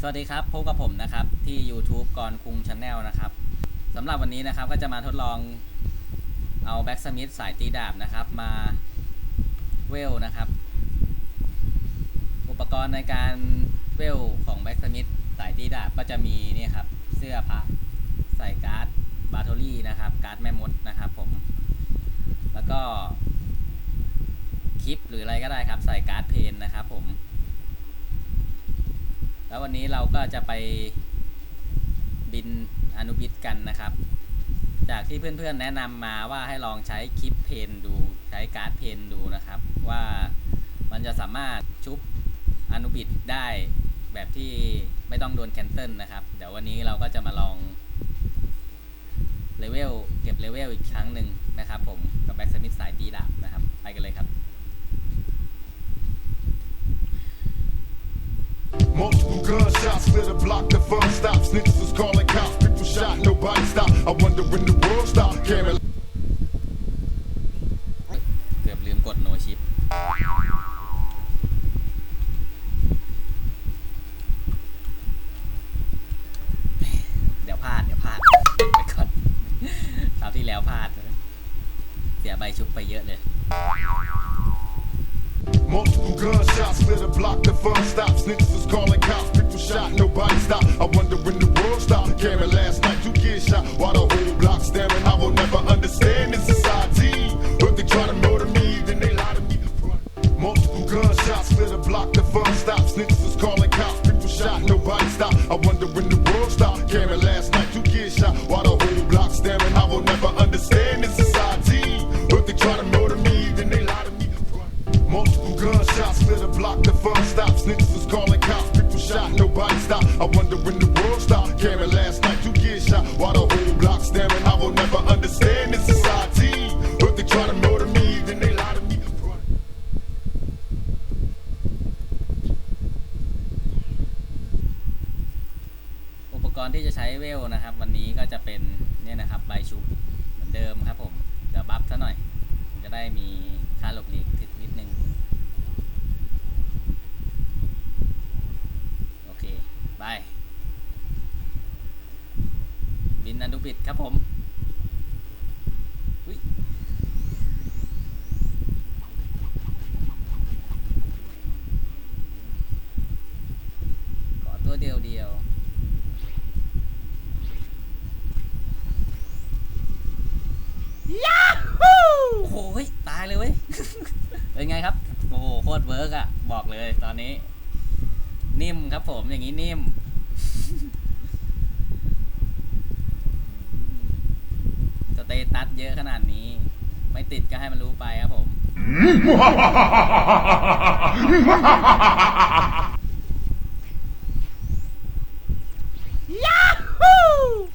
สวัสดีครับพบกับผมนะครับที่ YouTube กรคุงชาแนลนะครับสำหรับวันนี้นะครับก็จะมาทดลองเอาแบ็กสมิธสายตีดาบนะครับมาเวลนะครับ อุปกรณ์ในการเวลของแบ็กสมิธสายตีดาบก็จะมีนี่ครับเสื้อพระใส่การ์ดบาโทลี่นะครับ การ์ดแม่มดนะครับผม แล้วก็คลิปหรืออะไรก็ได้ครับ ใส่การ์ดเพนนะครับผม แล้ววันนี้เราก็จะไปบินอนุบิตกันนะครับ จากที่เพื่อนๆแนะนำมาว่าให้ลองใช้คลิปเพนดู ใช้การ์ดเพนดูนะครับ ว่ามันจะสามารถชุบอนุบิตได้แบบที่ไม่ต้องโดนแคนเซิลนะครับ เดี๋ยววันนี้เราก็จะมาลองเลเวลเก็บเลเวลอีกครั้งหนึ่งนะครับผม Niggas was calling cops, people shot, nobody stopped. I wonder when the world stopped. Camera เกือบลืมกดโนชิป เดี๋ยวพลาด เดี๋ยวพลาดไปก่อนคราวที่แล้วพลาด เสียใบชุบไปเยอะเลย Multiple gunshots, split a block, the fun stops. Niggas was calling cops, people shot, nobody stop. I wonder when the world stopped. Camera last night, you get shot while the whole block staring. I will never understand this society. But they try to murder me, then they lie to me. Multiple gunshots, split a block, the fun stops. Niggas was calling cops, people shot, nobody stop. I wonder when the world stopped. Camera last night, you get shot stop. I wonder when the world stopped. Camera last night, you get shot while the whole block staring. I will never understand this society. But they try to murder me, then they lie to me. อุปกรณ์ที่จะใช้เวลนะครับ วันนี้ก็จะเป็นเนี่ยนะครับใบชุบเหมือนเดิมครับผม เดี๋ยวบัฟซะหน่อย จะได้มีค่าหลบหลีกถึกนิดนึง โอเคบาย บินอนุบิดครับผมอุ๊ยขอตัวเดียวเดียวโอ้โหเฮ้ยตายเลยเว้ย เป็นไงครับ โอ้โห โคตรเวิร์กอะบอกเลยตอนนี้ นิ่มครับผมอย่างนี้นิ่ม เตตัสเยอะขนาดนี้ ไม่ติดก็ให้มันรู้ไปครับผมมั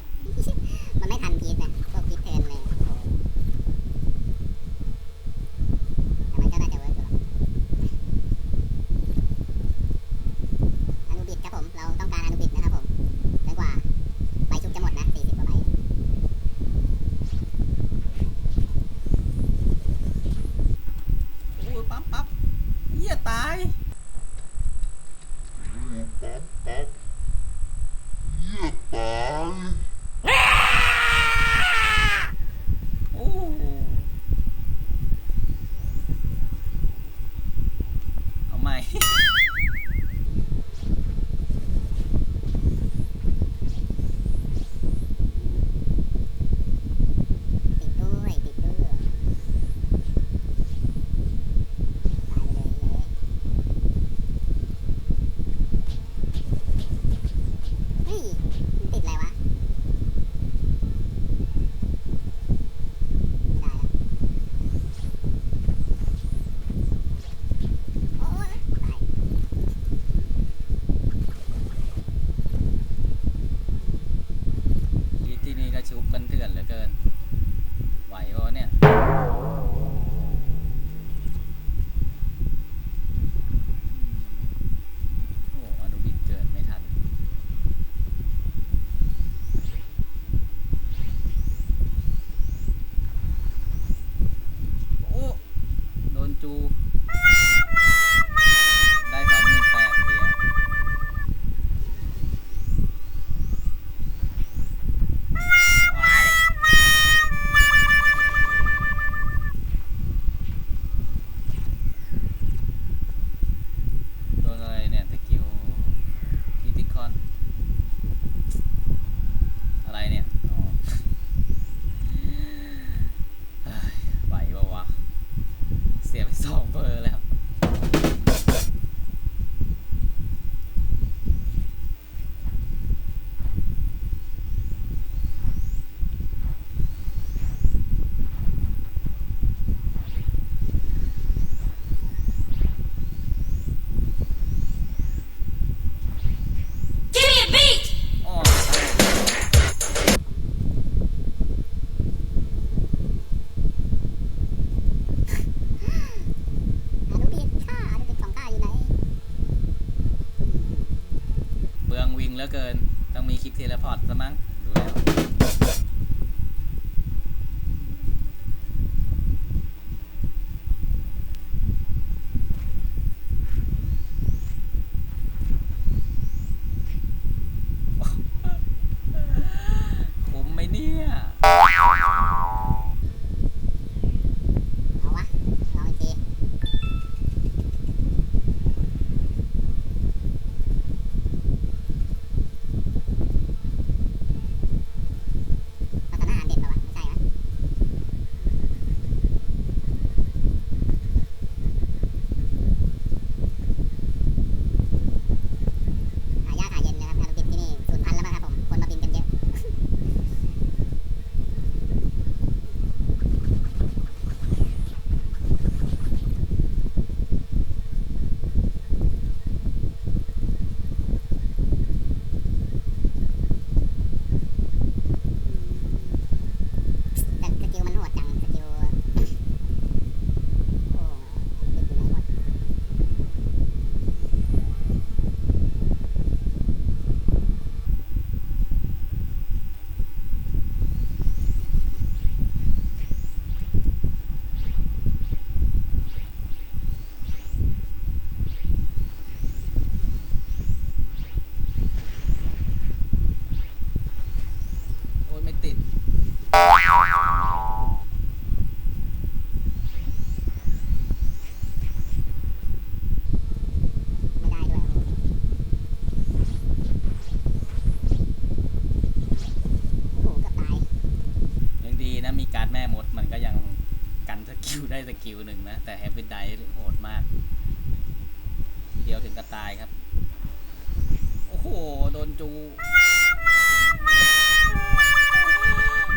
นะแต่แฮปปี้ไดโหดมากเดียวถึงกระตายครับ โอ้โห โดนจู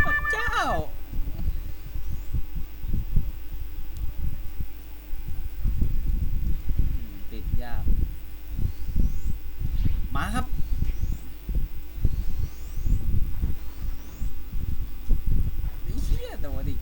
พระเจ้า ติดยาก มาครับเหี้ยโดนดิ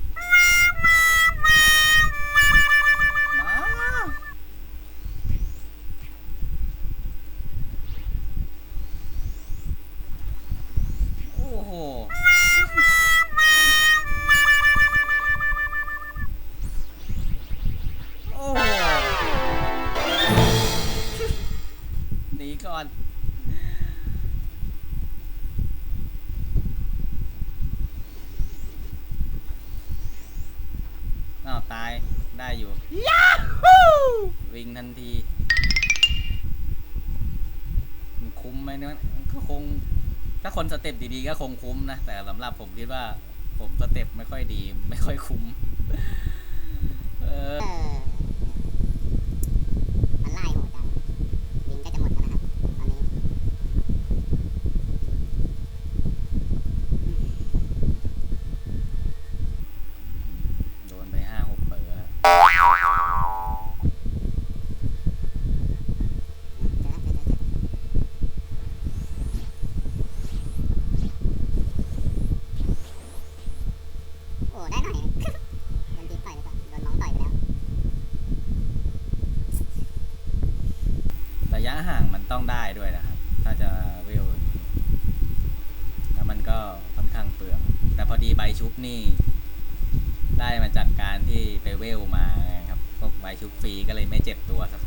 ทันทีคุ้มไหมเนี่ยมันก็คง ถ้าคนสเต็ปดีๆก็คงคุ้มนะ แต่สำหรับผมคิดว่า ผมสเต็ปไม่ค่อยดี ไม่ค่อยคุ้ม เออ เออ มันไล่โหดจัง วิงก็จะหมดแล้วนะครับ ตอนนี้ โดนไปห้าหกเปอร์แล้ว เจอแล้วเจอเจอเจอโอ้ ได้หน่อย โดนตีต่อยไปก่อนโดนน้องต่อยไปแล้ว ระยะห่างมันต้องได้ด้วยนะครับ ถ้าจะเวลแล้วมันก็ค่อนข้างเปลือง แต่พอดีใบชุบนี่ ได้มาจากการที่ไปเวลมาไงครับพวกใบชุบฟรีก็เลยไม่เจ็บตัวสัก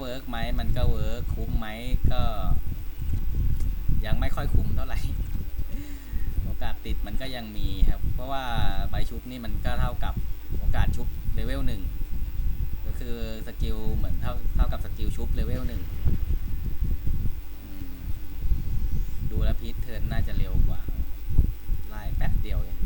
เวิร์กไหมมันก็เวิร์กคุ้มไหมก็ ยังไม่ค่อยคุ้มเท่าไหร่โอกาสติดมันก็ยังมีครับ เพราะว่าใบชุบนี่มันก็เท่ากับโอกาสชุบเลเวลหนึ่งก็คือสกิลเหมือนเท่าเท่ากับสกิลชุบเลเวลหนึ่งดูแล้วพีทเทิร์นน่าจะเร็วกว่าไล่แป๊บเดียวเอง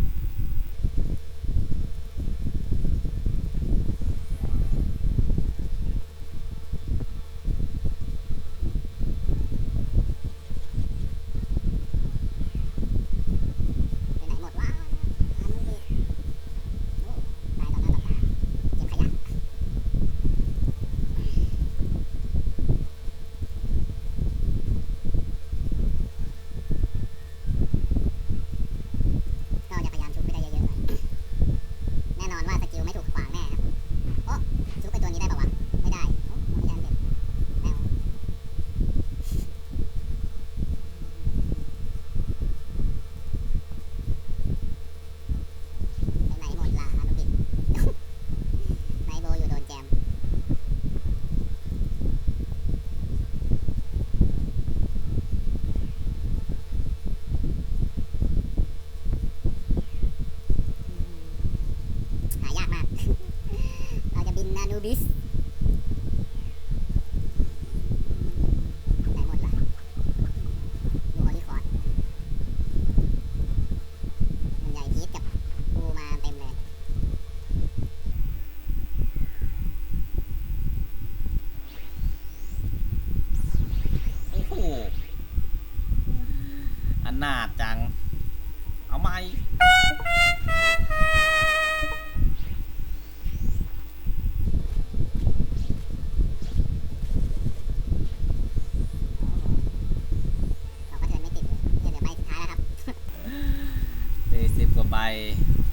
Anubis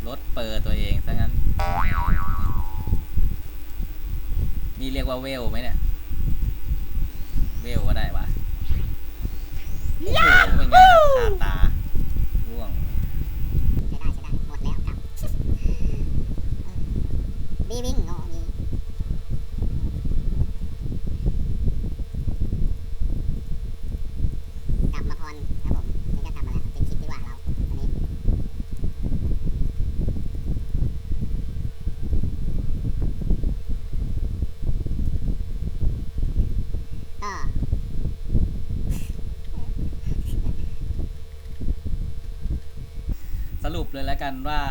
รถเปิดตัวเองซะงั้น นี่เรียกว่าเวลไหมเนี่ย เวลก็ได้วะโอ้โหเป็นไงครับคาตาร่วง ใช้ได้ใช้ได้ หมดแล้วกลับบีวิ่งโง่มีกลับมาพรครับผมนี่ก็ทำมาแล้วเป็นคลิปดีกว่าเราอันนี้ ก็ สรุป เลยแล้วกันว่า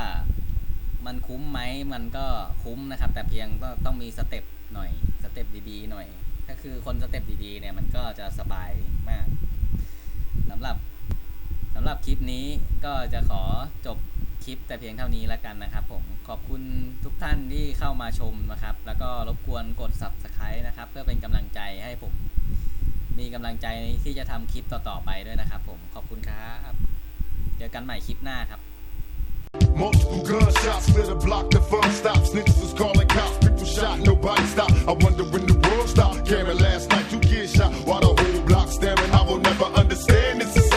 มันคุ้มไหมมันก็คุ้มนะครับ แต่เพียงก็ต้องมีสเต็ปหน่อยสเต็ปดีๆหน่อย ก็คือคนสเต็ปดีๆเนี่ยมันก็จะสบายมากสำหรับสำหรับคลิปนี้ก็จะขอจบคลิปแต่เพียงเท่านี้แล้วกันนะครับ ผมขอบคุณทุกท่านที่เข้ามาชมนะครับ แล้วก็รบกวนกด subscribe นะครับ เพื่อเป็นกำลังใจให้ผม มีกำลังใจที่จะทำคลิปต่อๆไปด้วยนะครับ ผมขอบคุณครับ เจอกันใหม่คลิปหน้าครับ Multiple gunshots lit a block, the fun stops. Niggas was calling cops, people shot, nobody stopped. I wonder when the world stopped. Cameron last night, two kids shot, while the whole block staring. I will never understand this.